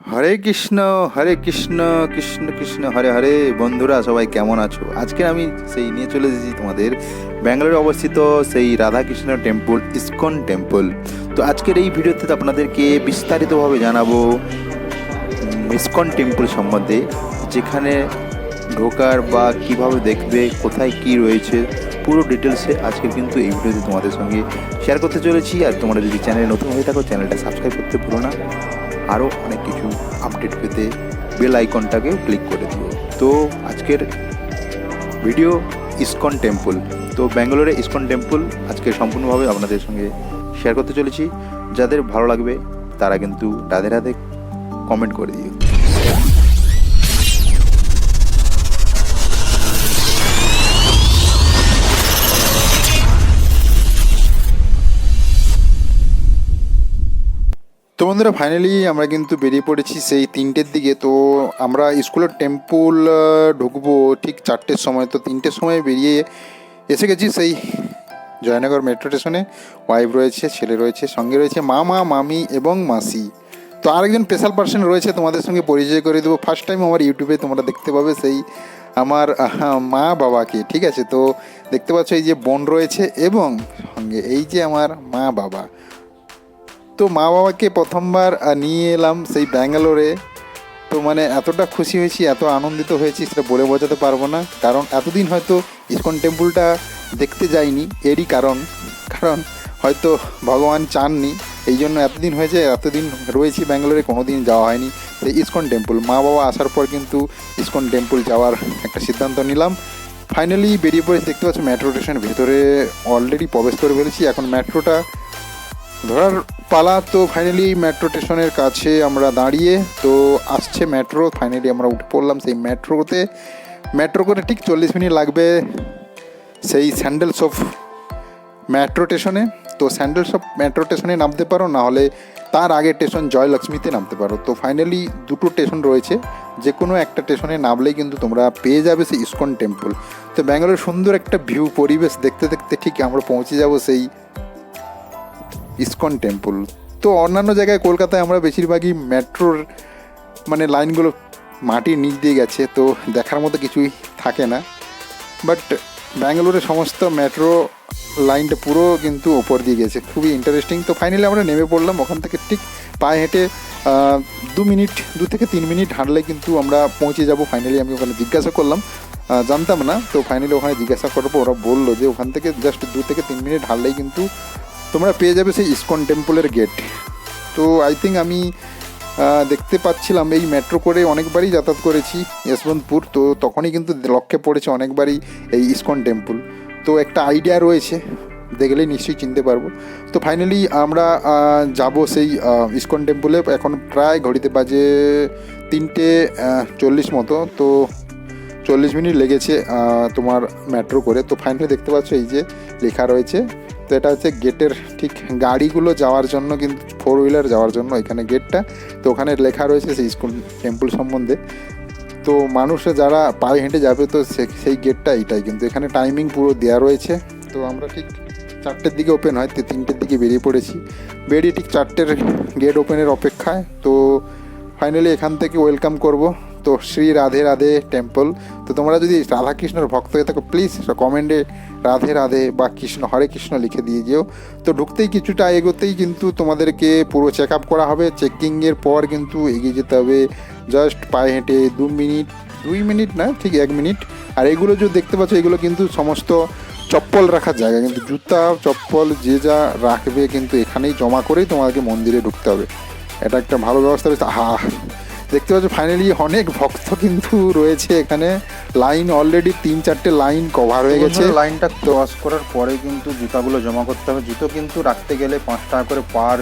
হরে কৃষ্ণ হরে কৃষ্ণ কৃষ্ণ কৃষ্ণ, হরে হরে। বন্ধুরা, সবাই কেমন আছো? আজকে আমি সেই নিয়ে চলে এসেছি তোমাদের ব্যাঙ্গালোরে অবস্থিত সেই রাধাকৃষ্ণ টেম্পল, ইসকন টেম্পল। তো আজকের এই ভিডিওতে আপনাদেরকে বিস্তারিতভাবে জানাব ইসকন টেম্পল সম্বন্ধে, যেখানে ঢোকার বা কীভাবে দেখবে, কোথায় কি রয়েছে, পুরো ডিটেলসে আজকে কিন্তু এই ভিডিওতে তোমাদের সঙ্গে শেয়ার করতে চলেছি। আর তোমরা যদি চ্যানেলে নতুন হয়ে থাকো, চ্যানেলটা সাবস্ক্রাইব করতে ভুলো না। আরও অনেক কিছু আপডেট পেতে বেল আইকনটাকে ক্লিক করে দিও। তো আজকের ভিডিও ইসকন টেম্পল তো ব্যাঙ্গালোরে ইসকন টেম্পল আজকে সম্পূর্ণভাবে আপনাদের সঙ্গে শেয়ার করতে চলেছি। যাদের ভালো লাগবে, তারা কিন্তু রাধে রাধে কমেন্ট করে দিও। তো বন্ধুরা ফাইনালি আমরা কিন্তু বেরিয়ে পড়েছি সেই তিনটের দিকে। তো আমরা স্কুলের টেম্পল ঢুকবো ঠিক চারটের সময়। তো তিনটের সময় বেরিয়ে এসে গেছি সেই জয়নগর মেট্রো স্টেশনে ওয়াইফ রয়েছে, ছেলে রয়েছে, সঙ্গে রয়েছে মামা, মামি এবং মাসি। তো আরেকজন স্পেশাল পার্সন রয়েছে, তোমাদের সঙ্গে পরিচয় করে দেবো। ফার্স্ট টাইম আমার ইউটিউবে তোমরা দেখতে পাবে সেই আমার মা বাবাকে, ঠিক আছে? তো দেখতে পাচ্ছ এই যে বোন রয়েছে এবং সঙ্গে এই যে আমার মা বাবা। তো মা বাবাকে প্রথমবার নিয়ে এলাম সেই ব্যাঙ্গালোরে। তো মানে এতটা খুশি হয়েছি, এত আনন্দিত হয়েছি, সেটা বলে বোঝাতে পারব না। কারণ এতদিন হয়তো ইসকন টেম্পলটা দেখতে যাইনি, এরই কারণ। কারণ হয়তো ভগবান চাননি, এই জন্য এতদিন হয়েছে, এতদিন রয়েছি ব্যাঙ্গালোরে কোনো দিন যাওয়া হয়নি। সেই ইসকন টেম্পল, মা বাবা আসার পর কিন্তু ইসকন টেম্পল যাওয়ার একটা সিদ্ধান্ত নিলাম। ফাইনালি বেরিয়ে পড়েছি, দেখতে পাচ্ছি, মেট্রো স্টেশনের ভেতরে অলরেডি প্রবেশ করে ফেলেছি। এখন মেট্রোটা ধরার পালা তো ফাইনালি মেট্রো স্টেশনের কাছে আমরা দাঁড়িয়ে তো আসছে মেট্রো ফাইনালি আমরা উঠে পড়লাম সেই মেট্রোতে মেট্রো করে ঠিক চল্লিশ মিনিট লাগবে সেই স্যান্ডেল অফ মেট্রো স্টেশনে তো স্যান্ডেলস অফ মেট্রো স্টেশনে নামতে পারো, না হলে তার আগে স্টেশন জয়লক্ষ্মীতে নামতে পারো। তো ফাইনালি দুটো স্টেশন রয়েছে যে কোনো একটা স্টেশনে নামলেই কিন্তু তোমরা পেয়ে যাবে সেই ইসকন টেম্পল তো ব্যাঙ্গালোর সুন্দর একটা ভিউ পরিবেশ দেখতে দেখতে ঠিক আমরা পৌঁছে যাব সেই ইসকন টেম্পল। তো অন্যান্য জায়গায় কলকাতায় আমরা বেশিরভাগই মেট্রোর মানে লাইনগুলো মাটির নিচ দিয়ে গেছে, তো দেখার মতো কিছুই থাকে না। বাট ব্যাঙ্গালোরে সমস্ত মেট্রো লাইনটা পুরো কিন্তু ওপর দিয়ে গেছে, খুবই ইন্টারেস্টিং তো ফাইনালি আমরা নেমে পড়লাম, ওখান থেকে ঠিক পায়ে হেঁটে দু মিনিট, দু থেকে তিন মিনিট হাঁটলে কিন্তু আমরা পৌঁছে যাব ফাইনালি আমি ওখানে জিজ্ঞাসা করলাম। জানতাম না, তো ফাইনালি ওখানে জিজ্ঞাসা করার পর ওরা বলল যে ওখান থেকে জাস্ট দু থেকে তিন মিনিট হাঁটলেই কিন্তু তোমরা পেয়ে যাবে সেই ইসকন টেম্পলের গেট তো আই থিঙ্ক আমি দেখতে পাচ্ছিলাম এই মেট্রো করে অনেকবারই যাতায়াত করেছি যশবন্তপুর তো তখনই কিন্তু লক্ষ্যে পড়েছে অনেকবারই এই ইসকন টেম্পল। তো একটা আইডিয়া রয়েছে, দেখলেই নিশ্চয়ই চিনতে পারব। তো ফাইনালি আমরা যাব সেই ইসকন টেম্পলে। এখন প্রায় ঘড়িতে বাজে তিনটে চল্লিশ মতো। তো চল্লিশ মিনিট লেগেছে তোমার মেট্রো করে। তো ফাইনালি দেখতে পাচ্ছ এই যে লেখা রয়েছে তো এটা হচ্ছে গেটের ঠিক গাড়িগুলো যাওয়ার জন্য কিন্তু ফোর হুইলার যাওয়ার জন্য এখানে গেটটা। তো ওখানে লেখা রয়েছে সেই স্কুল টেম্পল সম্বন্ধে। তো মানুষরা যারা পায়ে হেঁটে যাবে তো সেই গেটটা এইটাই। কিন্তু এখানে টাইমিং পুরো দেওয়া রয়েছে। তো আমরা ঠিক চারটের দিকে ওপেন হয়, তো তিনটের দিকে বেরিয়ে পড়েছি। বেরিয়ে ঠিক চারটের গেট ওপেনের অপেক্ষায়। তো ফাইনালি এখান থেকে ওয়েলকাম করব। তো শ্রী রাধে রাধে টেম্পল তো তোমরা যদি রাধাকৃষ্ণের ভক্ত হয়ে থাকো প্লিজ কমেন্টে রাধে রাধে বা কৃষ্ণ, হরে কৃষ্ণ লিখে দিয়ে যেও। তো ঢুকতেই কিছুটা এগোতেই কিন্তু তোমাদেরকে পুরো চেক আপ করা হবে। চেকিংয়ের পর কিন্তু এগিয়ে যেতে হবে। জাস্ট পায়ে হেঁটে দু মিনিট, দুই মিনিট না, ঠিক এক মিনিট। আর এগুলো যে দেখতে পাচ্ছ, এগুলো কিন্তু সমস্ত চপ্পল রাখার জায়গা। কিন্তু জুতা, চপ্পল, যে যা রাখবে কিন্তু এখানেই জমা করেই তোমাকে মন্দিরে ঢুকতে হবে। এটা একটা ভালো ব্যবস্থা রয়েছে। হা দেখতে পাচ্ছ ফাইনালি অনেক ভক্ত কিন্তু রয়েছে এখানে। লাইন অলরেডি তিন চারটে লাইন কভার হয়ে গেছে। লাইনটা ক্রস করার পরে কিন্তু জুতাগুলো জমা করতে হবে। জুতো কিন্তু রাখতে গেলে পাঁচ টাকা করে পার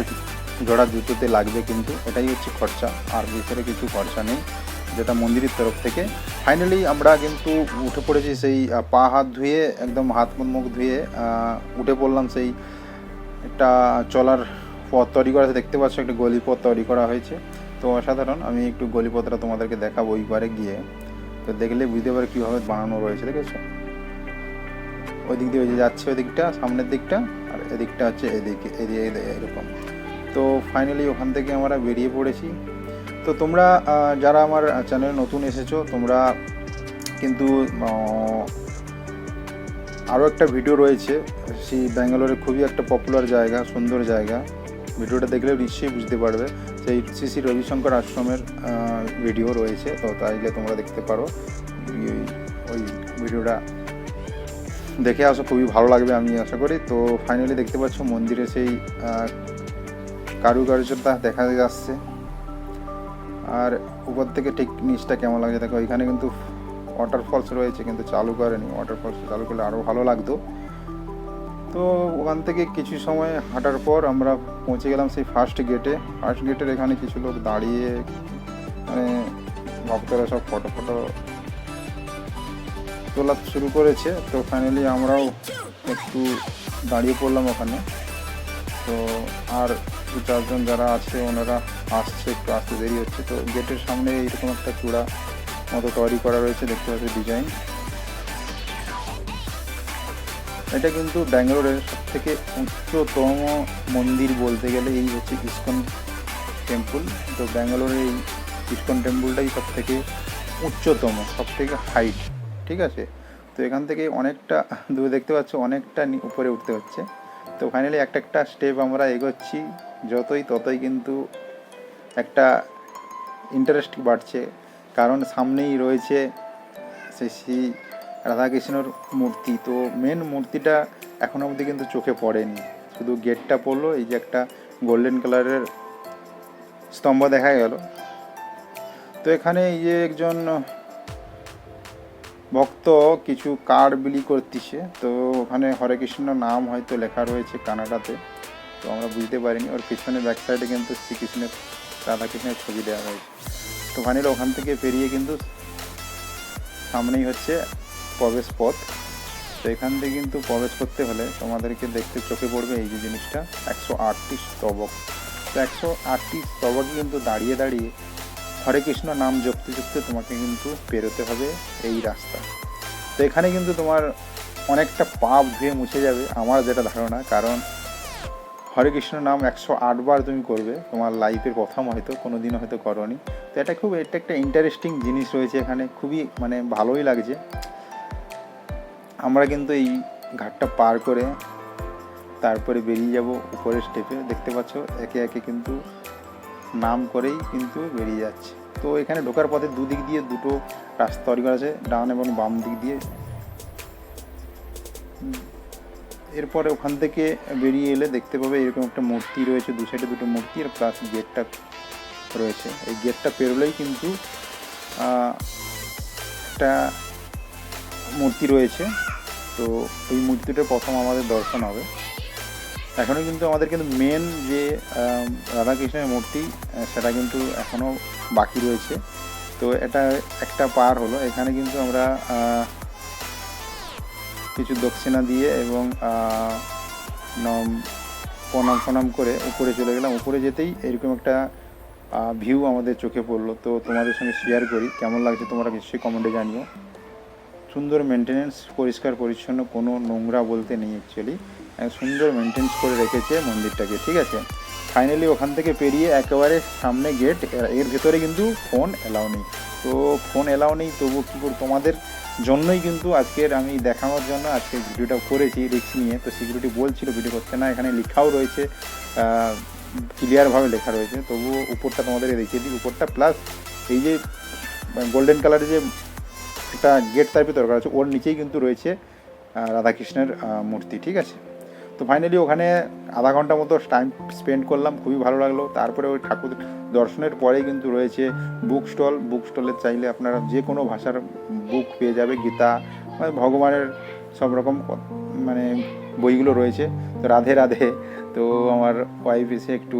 জোড়া জুতোতে লাগবে কিন্তু। এটাই হচ্ছে খরচা, আর ভিতরে কিছু খরচা নেই, যেটা মন্দিরের তরফ থেকে। ফাইনালি আমরা কিন্তু উঠে পড়েছি সেই পা হাত ধুয়ে, একদম হাত মুখ ধুয়ে উঠে পড়লাম সেই একটা চলার পথ তৈরি করা দেখতে পাচ্ছ, একটা গলি পথ তৈরি করা হয়েছে। তো অসাধারণ। আমি একটু গলিপথটা তোমাদেরকে দেখাবো ওইবারে গিয়ে। তো দেখলে বুঝতে পারে কীভাবে বানানো রয়েছে দেখেছ ওই দিক দিয়ে ওই যে যাচ্ছে ওই দিকটা সামনের দিকটা, আর এদিকটা হচ্ছে এদিকে এদিকে এরকম। তো ফাইনালি ওখান থেকে আমরা বেরিয়ে পড়েছি। তো তোমরা যারা আমার চ্যানেলে নতুন এসেছ, তোমরা কিন্তু আরও একটা ভিডিও রয়েছে। সেই ব্যাঙ্গালোরের খুবই একটা পপুলার জায়গা, সুন্দর জায়গা। ভিডিওটা দেখলে নিশ্চয়ই বুঝতে পারবে। সেই শ্রী রবিশঙ্কর আশ্রমের ভিডিও রয়েছে, তো তাইলে তোমরা দেখতে পারো। ওই- ভিডিওটা দেখে আসো, খুবই ভালো লাগবে আমি আশা করি। তো ফাইনালি দেখতে পাচ্ছ মন্দিরে সেই কারুকার্যতা দেখা যাচ্ছে। আর উপর থেকে ঠিক নিচটা কেমন লাগছে? দেখো, এখানে কিন্তু ওয়াটারফলস রয়েছে, কিন্তু চালু করেনি। ওয়াটারফলস চালু করলে আরও ভালো লাগতো। তো ওখান থেকে কিছু সময় হাঁটার পর আমরা পৌঁছে গেলাম সেই ফার্স্ট গেটে ফার্স্ট গেটের এখানে কিছু লোক দাঁড়িয়ে মানে ভক্তরা সব ফটো ফটো তোলা শুরু করেছে। তো ফাইনালি আমরাও একটু দাঁড়িয়ে পড়লাম ওখানে। তো আর দু চারজন যারা আছে, ওনারা আসছে, একটু আসতে দেরি হচ্ছে। তো গেটের সামনে এইরকম একটা চূড়া মতো তৈরি করা রয়েছে, দেখতে পাচ্ছি ডিজাইন এটা কিন্তু ব্যাঙ্গালোরের সব থেকে উচ্চতম মন্দির বলতে গেলে এই হচ্ছে ইস্কন টেম্পল। তো ব্যাঙ্গালোরের এই ইস্কন টেম্পলটাই সব থেকে উচ্চতম সব থেকে হাইট, ঠিক আছে? তো এখান থেকে অনেকটা দূরে দেখতে পাচ্ছ, অনেকটা উপরে উঠতে হচ্ছে। তো ফাইনালি একটা একটা স্টেপ আমরা এগোচ্ছি, যতই ততই কিন্তু একটা ইন্টারেস্ট বাড়ছে। কারণ সামনেই রয়েছে সেই রাধাকৃষ্ণর মূর্তি। তো মেন মূর্তিটা এখনও অবধি কিন্তু চোখে পড়েনি। শুধু গেটটা পড়ল, এই যে একটা গোল্ডেন কালারের স্তম্ভ দেখা গেল। তো এখানে এই যে একজন ভক্ত কিছু কার্ড বিলি করতেছে, তো ওখানে হরে কৃষ্ণ নাম হয়তো লেখা রয়েছে কানাডাতে, তো আমরা বুঝতে পারিনি। ওর পিছনে ব্যাক সাইডে কিন্তু শ্রীকৃষ্ণের, রাধাকৃষ্ণের ছবি দেওয়া হয়েছে তো ফাইনালি ওখান থেকে পেরিয়ে কিন্তু সামনেই হচ্ছে প্রবেশ পথ। তো এখান থেকে কিন্তু প্রবেশ করতে হলে তোমাদেরকে দেখতে চোখে পড়বে এই যে জিনিসটা, একশো আটটি স্তবক। তো একশো আটটি স্তবকে কিন্তু দাঁড়িয়ে দাঁড়িয়ে হরে কৃষ্ণ নাম জপতে জপতে তোমাকে কিন্তু পেরোতে হবে এই রাস্তা। তো এখানে কিন্তু তোমার অনেকটা পাপ ধুয়ে মুছে যাবে আমার যেটা ধারণা, কারণ হরে কৃষ্ণ নাম একশো আটবার তুমি করবে, তোমার লাইফের প্রথম হয়তো কোনো দিন হয়তো করনি। তো এটা খুব, এটা একটা ইন্টারেস্টিং জিনিস রয়েছে এখানে, খুবই মানে ভালোই লাগছে। আমরা কিন্তু এই ঘাটটা পার করে তারপরে বেরিয়ে যাব উপরের স্টেপে দেখতে পাচ্ছ, একে একে কিন্তু নাম করেই কিন্তু বেরিয়ে যাচ্ছে। তো এখানে ঢোকার পথে দুদিক দিয়ে দুটো রাস্তা তৈরি করা আছে, ডান এবং বাম দিক দিয়ে। এরপরে ওখান থেকে বেরিয়ে এলে দেখতে পাবে এরকম একটা মূর্তি রয়েছে, দু সাইডে দুটো মূর্তি আর প্লাস গেটটা রয়েছে। এই গেটটা পেরোলেই কিন্তু একটা মূর্তি রয়েছে। তো এই মূর্তিটা প্রথম আমাদের দর্শন হবে। এখনও কিন্তু আমাদের কিন্তু মেন যে রাধাকৃষ্ণের মূর্তি সেটা কিন্তু এখনও বাকি রয়েছে। তো এটা একটা পার হলো। এখানে কিন্তু আমরা কিছু দক্ষিণা দিয়ে এবং প্রণাম ফনাম করে উপরে চলে গেলাম। উপরে যেতেই এরকম একটা ভিউ আমাদের চোখে পড়ল। তো তোমাদের সঙ্গে শেয়ার করি। কেমন লাগছে তোমরা নিশ্চয়ই কমেন্টে জানিও। সুন্দর মেনটেনেন্স পরিষ্কার, পরিচ্ছন্ন, কোনো নোংরা বলতে নেই অ্যাকচুয়ালি সুন্দর মেনটেন্স করে রেখেছে মন্দিরটাকে, ঠিক আছে? ফাইনালি ওখান থেকে পেরিয়ে একেবারে সামনে গেটের ভেতরে কিন্তু ফোন এলাও নেই। তো ফোন এলাও নেই তবু কী করে তোমাদের জন্যই কিন্তু আজকের আমি দেখানোর জন্য আজকে ভিডিওটা করেছি রিক্স নিয়ে। তো সিকিউরিটি বলছিল ভিডিও করতে, না, এখানে লেখাও রয়েছে ক্লিয়ারভাবে লেখা রয়েছে। তবুও উপরটা তোমাদেরকে দেখিয়ে দিই, উপরটা প্লাস এই যে গোল্ডেন কালারের যে একটা গেট টাইপের দরকার আছে। ওর নিচেই কিন্তু রয়েছে রাধাকৃষ্ণের মূর্তি, ঠিক আছে? তো ফাইনালি ওখানে আধা ঘণ্টা মতো টাইম স্পেন্ড করলাম, খুবই ভালো লাগল। তারপরে ওই ঠাকুর দর্শনের পরেই কিন্তু রয়েছে বুক স্টল বুক স্টলে চাইলে আপনারা যে কোনো ভাষার বুক পেয়ে যাবে, গীতা মানে ভগবানের সব রকম মানে বইগুলো রয়েছে। তো রাধে রাধে। তো আমার ওয়াইফ এসে একটু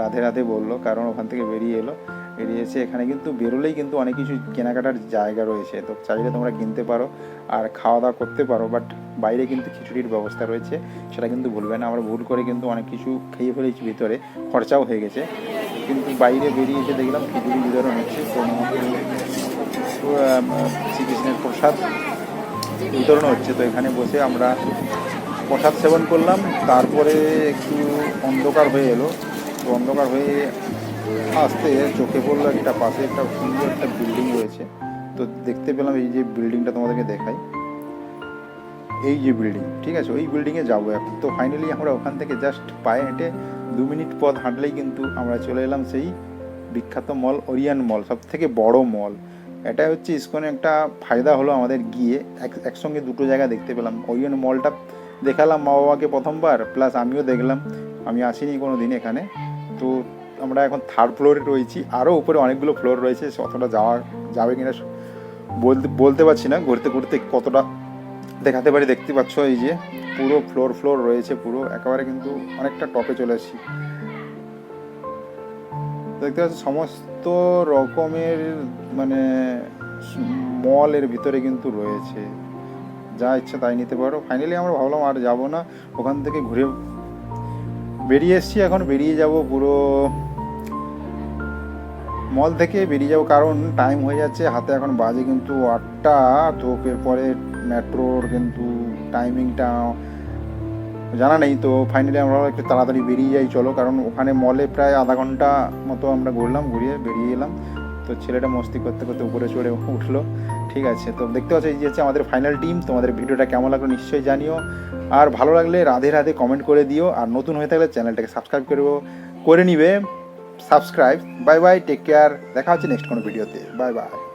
রাধে রাধে বলল, কারণ ওখান থেকে বেরিয়ে এলো। এসে এখানে কিন্তু বেরোলেই কিন্তু অনেক কিছু কেনাকাটার জায়গা রয়েছে। তো চাইলে তোমরা কিনতে পারো আর খাওয়া দাওয়া করতে পারো বাট বাইরে কিন্তু খিচুড়ির ব্যবস্থা রয়েছে, সেটা কিন্তু ভুলবে না। আমরা ভুল করে কিন্তু অনেক কিছু খেয়ে ফেলেছি ভিতরে, খরচাও হয়ে গেছে। কিন্তু বাইরে বেরিয়ে এসে দেখলাম খিচুড়ি বিতরণ হচ্ছে শ্রীকৃষ্ণের প্রসাদ বিতরণ হচ্ছে। তো এখানে বসে আমরা প্রসাদ সেবন করলাম। তারপরে একটু অন্ধকার হয়ে এলো। তো অন্ধকার হয়ে আসতে চোখে পড়ল একটা পাশে, একটা সুন্দর একটা বিল্ডিং রয়েছে। তো দেখতে পেলাম এই যে বিল্ডিংটা তোমাদেরকে দেখাই। এই যে বিল্ডিং ঠিক আছে? ওই বিল্ডিংয়ে যাব এখন। তো ফাইনালি আমরা ওখান থেকে জাস্ট পায়ে হেঁটে দু মিনিট পথ হাঁটলেই কিন্তু আমরা চলে এলাম সেই বিখ্যাত মল ওরিয়ান মল সব থেকে বড় মল এটা হচ্ছে ইস্কনে একটা ফায়দা হলো আমাদের গিয়ে এক, একসঙ্গে দুটো জায়গা দেখতে পেলাম। ওরিয়ান মলটা দেখালাম মা বাবাকে প্রথমবার প্লাস আমিও দেখলাম। আমি আসিনি কোনো দিন এখানে। তো আমরা এখন থার্ড ফ্লোরে রয়েছি। আরও উপরে অনেকগুলো ফ্লোর রয়েছে অতটা যাওয়া যাবে কিনা বলতে বলতে পারছি না। ঘুরতে ঘুরতে কতটা দেখাতে পারি দেখতে পাচ্ছ এই যে, পুরো ফ্লোর ফ্লোর রয়েছে পুরো। একেবারে কিন্তু অনেকটা টপে চলে এসেছি দেখতে পাচ্ছি, সমস্ত রকমের মানে মল এর ভিতরে কিন্তু রয়েছে। যা ইচ্ছা তাই নিতে পারো। ফাইনালি আমরা ভাবলাম আর যাব না। ওখান থেকে ঘুরে বেরিয়ে এসেছি, এখন বেরিয়ে যাব পুরো মল থেকে বেরিয়ে যাব কারণ টাইম হয়ে যাচ্ছে। হাতে এখন বাজে কিন্তু আটটা, তো এরপরে মেট্রোর কিন্তু টাইমিংটা জানা নেই। তো ফাইনালি আমরা একটু তাড়াতাড়ি বেরিয়ে যাই, চলো। কারণ ওখানে মলে প্রায় আধা ঘণ্টা মতো আমরা ঘুরলাম, ঘুরিয়ে বেরিয়ে এলাম। তো ছেলেটা মস্তি করতে করতে উপরে চড়ে উঠল। ঠিক আছে, তো দেখতে পাচ্ছ, এই যে হচ্ছে আমাদের ফাইনাল টিম তোমাদের ভিডিওটা কেমন লাগল নিশ্চয়ই জানিও। আর ভালো লাগলে রাধে রাধে কমেন্ট করে দিও। আর নতুন হয়ে থাকলে চ্যানেলটাকে সাবস্ক্রাইব করব করে নিবে। Subscribe. Bye bye take care দেখা হচ্ছে নেক্সট কোনো ভিডিওতে বাই বাই।